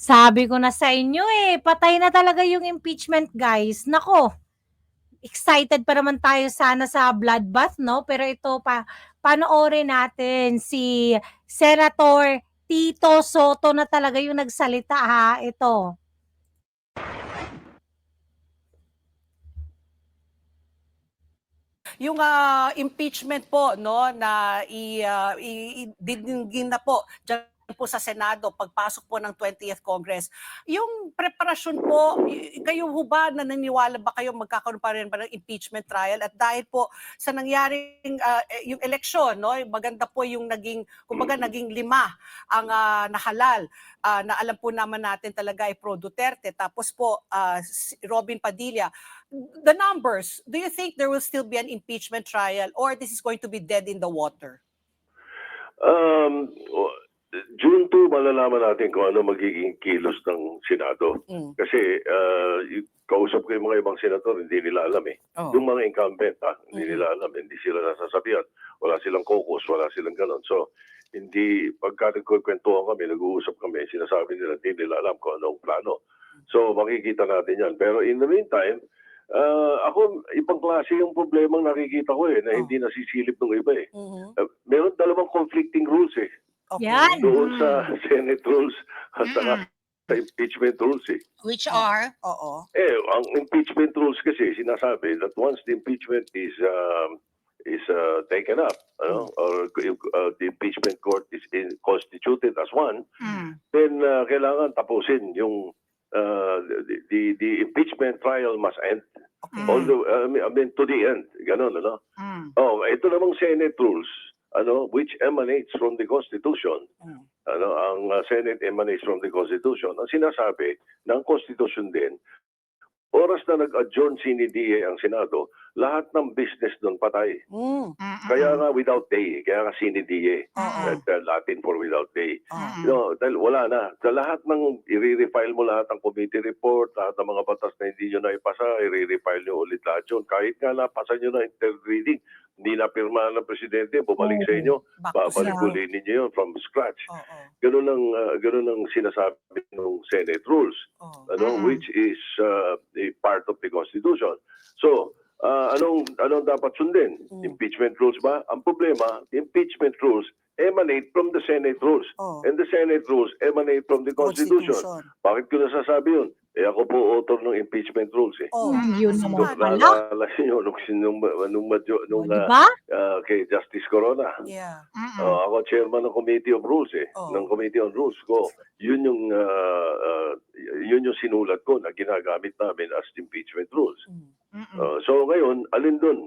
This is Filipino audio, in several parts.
Sabi ko na sa inyo eh, patay na talaga yung impeachment guys. Nako, excited pa naman tayo sana sa bloodbath, no? Pero ito pa, panoorin natin si Senator Tito Soto na talaga yung nagsalita ha. Ito. Yung ah, impeachment po no na i, ah, i- i- na po dyan po sa Senado pagpasok po ng 20th Congress. Yung preparasyon po, kayo ho ba naniniwala ba kayo magkakaroon pa rin ba ng impeachment trial? At dahil po sa nangyaring eh, yung eleksyon, no, maganda po yung naging, kumbaga naging lima ang ah, nahalal ah, na alam po naman natin talaga ay pro Duterte. Tapos po ah, si Robin Padilla, the numbers, do you think there will still be an impeachment trial or this is going to be dead in the water? Um, June 2, malalaman natin kung ano magiging kilos ng Senado. Mm. Kasi uh, kausap ko yung mga ibang senator, hindi nila alam eh. Oh. Yung mga incumbent, ha, hindi Mhm. nila alam, hindi sila nasasabihan. Wala silang caucus, wala silang ganon. So, hindi, pagka nagkukwentuhan kami, nag-uusap kami, sinasabi nila, hindi nila alam kung anong plano. So, makikita natin yan. Pero in the meantime, uh, ako, ibang klase yung problemang nakikita ko eh, na Oh. hindi nasisilip ng iba eh. Mhm. Uh, meron dalawang conflicting rules eh. Okay. Yan. Doon sa Mm. Senate rules at saka sa impeachment rules eh. Which are Oo. Eh, ang impeachment rules kasi sinasabi that once the impeachment is um, is uh, taken up, ano, or uh, the impeachment court is in, constituted as one, mm, then uh, kailangan tapusin yung uh, the, the the impeachment trial must end. mm, the, I mean, I mean, to the end. Ganon, ano? mm, Oh, ito namang Senate rules, ano, which emanates from the Constitution. Mm. Ano, ang uh, Senate emanates from the Constitution. Ang sinasabi ng Constitution din, oras na nag-adjourn sine die ang Senado, lahat ng business doon patay. Mm. Kaya nga without day, kaya nga sine die. Oo. That, uh, Latin for without day. Oo. No, dahil wala na. Sa lahat ng i-refile mo lahat ng committee report, lahat ng mga batas na hindi nyo na ipasa, i-refile nyo ulit lahat yun. Kahit nga napasa nyo na third reading, hindi na pirmahan ng presidente, bumalik sa inyo, babalik ulit ninyo yun from scratch. Oo. Ganun ang, uh, ganun ang sinasabi ng Senate rules, Oo. ano, Mm. which is uh, a part of the Constitution. So, uh, anong anong dapat sundin? Mm. Impeachment rules ba? Ang problema, impeachment rules emanate from the Senate rules. Oo. And the Senate rules emanate from the Constitution. Bakit ko nasasabi yun? Eh ako po author ng impeachment rules eh. Oo. Hmm, yun naman. Naalala nyo nung, nung, nung, nung, nung Di ah, ba? ah, kay Justice Corona. Yeah. mm, Oh, ako chairman ng Committee of Rules eh. Oh. Ng Committee on Rules ko. Yun yung ah, ah, yun yung sinulat ko na ginagamit namin as impeachment rules. Mm. So ngayon, alin doon?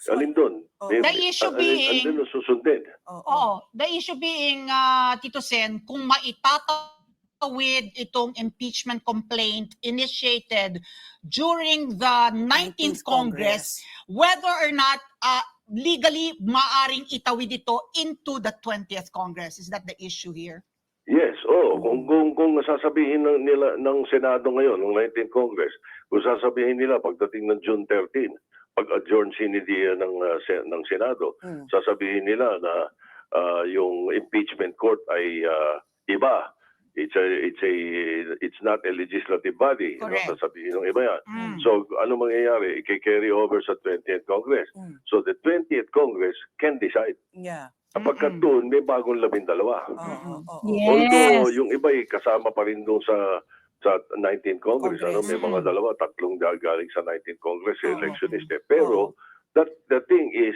So, Alin doon? Oh. May- The issue being- alin ang susundin? Oo, the issue being, ah, Tito Sen, kung maitatawid itong impeachment complaint initiated during the 19th Congress, whether or not ah, legally maaring itawid ito into the 20th Congress. Is that the issue here? Yes, oh, kung kung kung sasabihin ng nila ng Senado ngayon, ng 19th Congress, kung sasabihin nila pagdating ng June 13, pag adjourn sine die ng se- ng Senado, Mm. sasabihin nila na ah, yung impeachment court ay ah, iba. It's a it's a it's not a legislative body. No? Correct. Sasabihin ng iba yan. Mm. So ano mangyayari? I-carry over sa 20th Congress. Mm. So the 20th Congress can decide. Yeah. Kapag Mm-mm. doon, may bagong labindalawa. Oo. oo, oo. Yes. Although yung iba ay kasama pa rin doon sa sa 19th Congress, Congress. ano may mga dalawa, tatlong galing sa 19th Congress, Oo. electionist eh. Pero that the thing is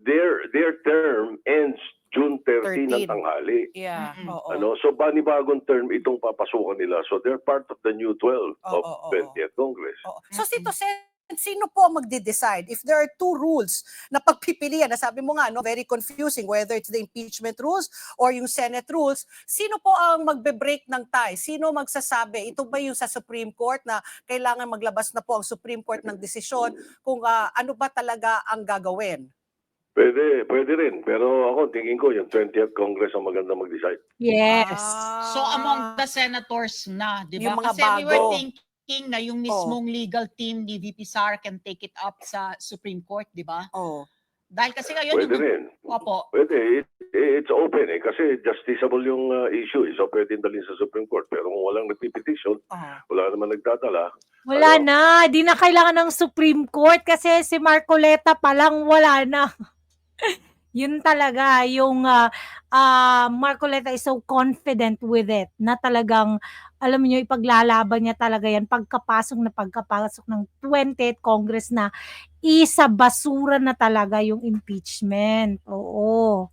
their their term ends June 13 ng 13. tanghali. Yeah. Mm-mm. Oo. Ano, so banibagong term itong papasukan nila. So they're part of the new 12 of Oo, oo, 20th Congress. Oo. So, Sito Sen, sino po ang magde-decide if there are two rules na pagpipilian, na sabi mo nga, no, very confusing, whether it's the impeachment rules or yung Senate rules, sino po ang magbe-break ng tie? Sino magsasabi? Ito ba yung sa Supreme Court na kailangan maglabas na po ang Supreme Court ng desisyon kung ah, ano ba talaga ang gagawin? Pwede, pwede rin. Pero ako, tingin ko, yung 20th Congress ang maganda mag-decide. Yes. So among the senators na, di ba? Yung mga Kasi we were bago. Thinking na yung mismong legal team ni VP Sara can take it up sa Supreme Court, di ba? Oh. Dahil kasi ngayon Pwede yung... rin. Opo. Pwede. It, it's open eh. Kasi justiciable yung uh, issue. eh. So pwede dalhin sa Supreme Court. Pero kung walang nagpipetition, Ah. wala naman nagdadala, Wala Ano? na, di na kailangan ng Supreme Court kasi si Marcoleta pa lang wala na. Yun talaga, yung ah, ah, Marcoleta is so confident with it na talagang, alam niyo, ipaglalaban niya talaga yan pagkapasok na pagkapasok ng 20th Congress na isa basura na talaga yung impeachment. Oo.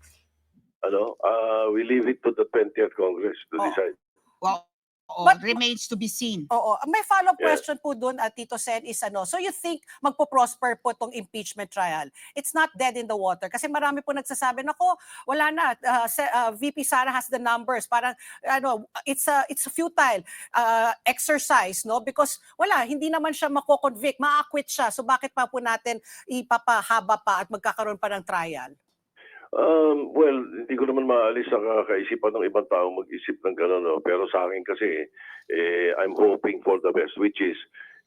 ano, uh, we leave it to the 20th Congress to Oh. decide. Well, oo, But- remains to be seen. Oo. May follow-up Yeah. question po doon, at Tito Sen, is ano, so you think magpo-prosper po tong impeachment trial? It's not dead in the water. Kasi marami po nagsasabi, nako, wala na, uh, se- uh, VP Sara has the numbers. Parang, ano, it's a, it's a futile uh, exercise, no? Because wala, hindi naman siya mako-convict, ma-acquit siya. So bakit pa po natin ipapahaba pa at magkakaroon pa ng trial? Um, well, hindi ko naman maalis sa kaisipan ng ibang tao mag-isip ng gano'n. No? Pero sa akin kasi, eh, I'm hoping for the best, which is,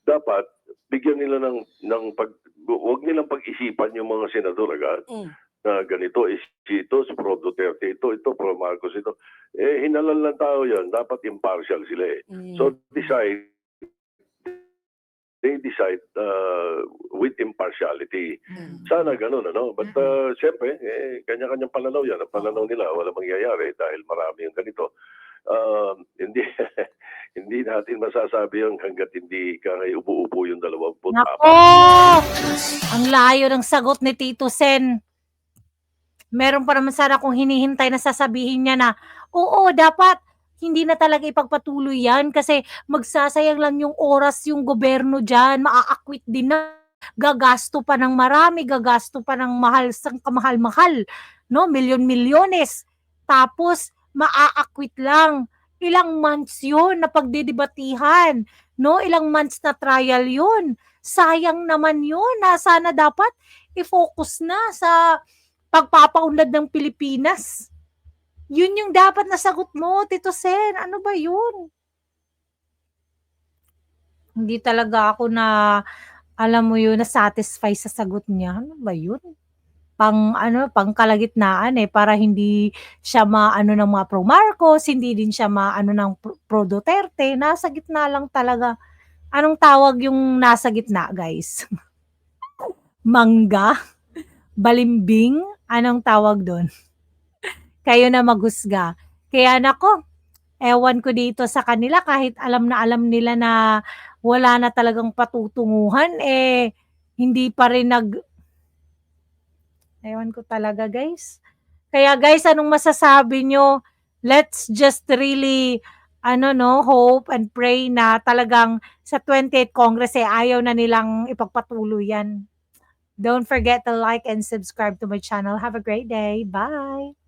dapat bigyan nila ng, ng pag, huwag nilang pag-isipan yung mga senador agad Mm. na ganito is ito, si Pro Duterte ito, ito, Pro Marcos ito. Eh, hinalal ng tao yan. Dapat impartial sila eh. Mm. So decide, they decide uh, with impartiality. Mm. Sana ganun, ano? But uh, siyempre, eh, kanya-kanyang pananaw yan. Ang pananaw nila, wala mangyayari dahil marami yung ganito. Um, hindi hindi natin masasabi yung hanggat hindi ka upo-upo yung dalawang Nako! Ang layo ng sagot ni Tito Sen. Meron pa naman sana kung hinihintay na sasabihin niya na, oo, dapat hindi na talaga ipagpatuloy yan kasi magsasayang lang yung oras yung gobyerno dyan, maaakwit din na, gagasto pa ng marami, gagasto pa ng mahal, sang kamahal-mahal, no? Milyon-milyones. Tapos, maaakwit lang. Ilang months yun na pagdidibatihan, no? Ilang months na trial yun sayang naman yun na sana dapat i-focus na sa pagpapaunlad ng Pilipinas. Yun yung dapat na sagot mo, Tito Sen. Ano ba yun? Hindi talaga ako na, alam mo yun, na satisfy sa sagot niya. Ano ba yun? Pang, ano, pang kalagitnaan eh, para hindi siya maano ng mga pro Marcos, hindi din siya maano ng pro Duterte. Nasa gitna lang talaga. Anong tawag yung nasa gitna, guys? Mangga? Balimbing? Anong tawag doon? Kayo na maghusga. Kaya nako, ewan ko dito sa kanila kahit alam na alam nila na wala na talagang patutunguhan, eh, hindi pa rin nag... Ewan ko talaga, guys. Kaya guys, anong masasabi nyo? Let's just really ano no, hope and pray na talagang sa 28th Congress eh ayaw na nilang ipagpatuloy yan. Don't forget to like and subscribe to my channel. Have a great day. Bye!